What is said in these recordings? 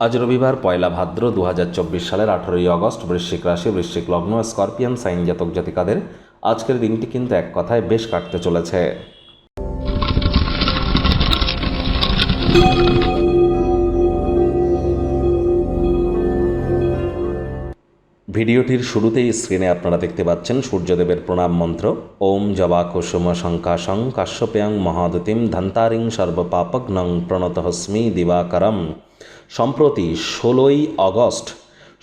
আজ রবিবার পয়লা ভাদ্র দু হাজার চব্বিশ সালের আঠেরোই আগস্ট বৃশ্চিক রাশি, বৃশ্চিক লগ্ন, স্করপিয়ান, সাইন জাতক জাতিকাদের আজকের দিনটি কিন্তু এক কথায় বেশ কাটতে চলেছে। ভিডিওটির শুরুতেই স্ক্রিনে আপনারা দেখতে পাচ্ছেন সূর্যদেবের প্রণাম মন্ত্র। ওম জবা কুসুম শঙ্কাশং কাশ্যপেয়ং মহাদতিম ধন্তারিং সর্বপাপগ্নং প্রণতহস্মি দিবাকরম। সম্প্রতি ষোলোই অগস্ট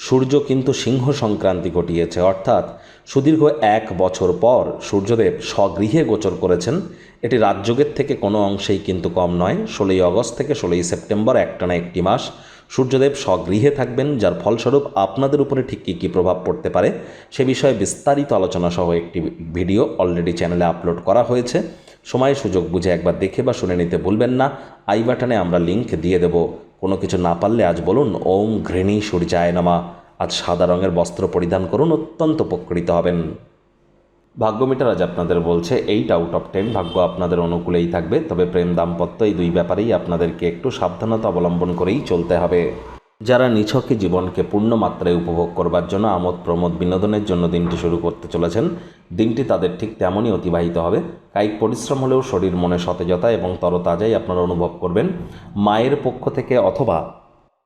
সূর্য কিন্তু সিংহ সংক্রান্তি ঘটিয়েছে, অর্থাৎ সুদীর্ঘ এক বছর পর সূর্যদেব স্বগৃহে গোচর করেছেন। এটি রাজযোগের থেকে কোনো অংশেই কিন্তু কম নয়। ষোলোই আগস্ট থেকে ষোলোই সেপ্টেম্বর একটানা একটি মাস সূর্যদেব স্বগৃহে থাকবেন, যার ফলস্বরূপ আপনাদের উপরে ঠিক কী কী প্রভাব পড়তে পারে সে বিষয়ে বিস্তারিত আলোচনা সহ একটি ভিডিও অলরেডি চ্যানেলে আপলোড করা হয়েছে। সময় সুযোগ বুঝে একবার দেখে বা শুনে নিতে ভুলবেন না। আই বাটনে আমরা লিংক দিয়ে দেব কোনো কিছু না পারলে আজ বলুন, ওম ঘৃণী সূর্যায় নামা। আজ সাদা রঙের বস্ত্র পরিধান করুন, অত্যন্ত উপকৃত হবেন। ভাগ্যমিটার আজ আপনাদের বলছে এইট আউট অফ টেন ভাগ্য আপনাদের অনুকূলেই থাকবে, তবে প্রেম দাম্পত্য এই দুই ব্যাপারেই আপনাদেরকে একটু সাবধানতা অবলম্বন করেই চলতে হবে। যারা নিছকে জীবনকে পূর্ণ মাত্রায় উপভোগ করবার জন্য আমোদ প্রমোদ বিনোদনের জন্য দিনটি শুরু করতে চলেছেন, দিনটি তাদের ঠিক তেমনই অতিবাহিত হবে। কায়িক পরিশ্রম হলেও শরীর মনে সতেজতা এবং তরতাজাই আপনারা অনুভব করবেন। মায়ের পক্ষ থেকে অথবা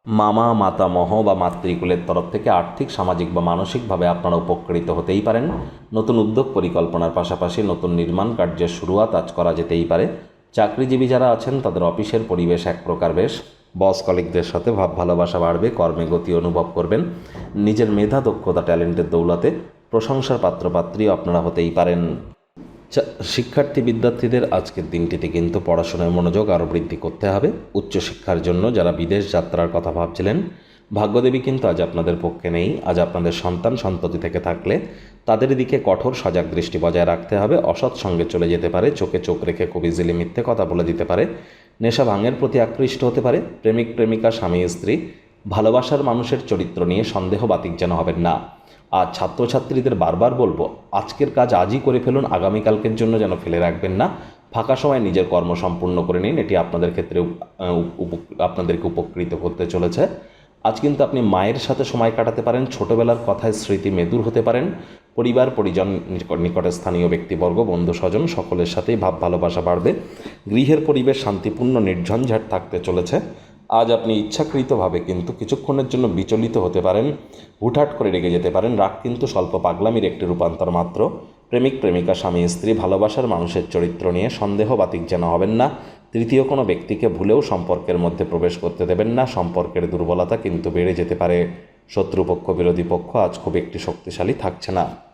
মামা মাতামহ বা মাতৃকুলের তরফ থেকে আর্থিক, সামাজিক বা মানসিকভাবে আপনারা উপকৃত হতেই পারেন। নতুন উদ্যোগ পরিকল্পনার পাশাপাশি নতুন নির্মাণ কার্যের শুরুয়াত আজ করা যেতেই পারে। চাকরিজীবী যারা আছেন, তাদের অফিসের পরিবেশ এক প্রকার বেশ। বস কলিকদের সাথে ভাব ভালোবাসা বাড়বে, কর্মে গতি অনুভব করবেন। নিজের মেধা, দক্ষতা, ট্যালেন্টের দৌলতে প্রশংসার পাত্রপাত্রী আপনারা হতেই পারেন। শিক্ষার্থী বিদ্যার্থীদের আজকের দিনটিতে কিন্তু পড়াশোনায় মনোযোগ আরও বৃদ্ধি করতে হবে। উচ্চশিক্ষার জন্য যারা বিদেশ যাত্রার কথা ভাবছিলেন, ভাগ্যদেবী কিন্তু আজ আপনাদের পক্ষে নেই। আজ আপনাদের সন্তান সন্ততি থেকে থাকলে তাদের দিকে কঠোর সজাগ দৃষ্টি বজায় রাখতে হবে। অসৎ সঙ্গে চলে যেতে পারে, চোখে চোখ রেখে খুব ইজিলি মিথ্যে কথা বলে দিতে পারে। নেশা ভাঙের প্রতি আকৃষ্ট হতে পারে প্রেমিক, প্রেমিকা, স্বামী, স্ত্রী। ভালোবাসার মানুষের চরিত্র নিয়ে সন্দেহ বাতিক যেন হবেন না। আর ছাত্রছাত্রীদের বারবার বলব, আজকের কাজ আজই করে ফেলুন, আগামীকালকের জন্য যেন ফেলে রাখবেন না। ফাঁকা সময় নিজের কর্ম সম্পূর্ণ করে নিন, এটি আপনাদের ক্ষেত্রে আপনাদেরকে উপকৃত করতে চলেছে। আজ কিন্তু আপনি মায়ের সাথে সময় কাটাতে পারেন, ছোটবেলার কথায় স্মৃতি মেদুর হতে পারেন। পরিবার, পরিজন, নিকট- স্থানীয় ব্যক্তিবর্গ, বন্ধু, স্বজন সকলের সাথেই ভাব, ভালোবাসা বাড়বে। গৃহের পরিবেশ শান্তিপূর্ণ, নির্ঝঞ্ঝাট থাকতে চলেছে। আজ আপনি ইচ্ছাকৃতভাবে কিন্তু কিছুক্ষণের জন্য বিচলিত হতে পারেন, হুটহাট করে রেগে যেতে পারেন। রাগ কিন্তু স্বল্প পাগলামির একটি রূপান্তর মাত্র। প্রেমিক, প্রেমিকা, স্বামী, স্ত্রী, ভালোবাসার মানুষের চরিত্র নিয়ে সন্দেহ বাতিক যেন হবেন না। তৃতীয় কোনো ব্যক্তিকে ভুলেও সম্পর্কের মধ্যে প্রবেশ করতে দেবেন না। সম্পর্কের দুর্বলতা কিন্তু বেড়ে যেতে পারে। শত্রুপক্ষ, বিরোধী পক্ষ আজ খুব একটি শক্তিশালী থাকছে না।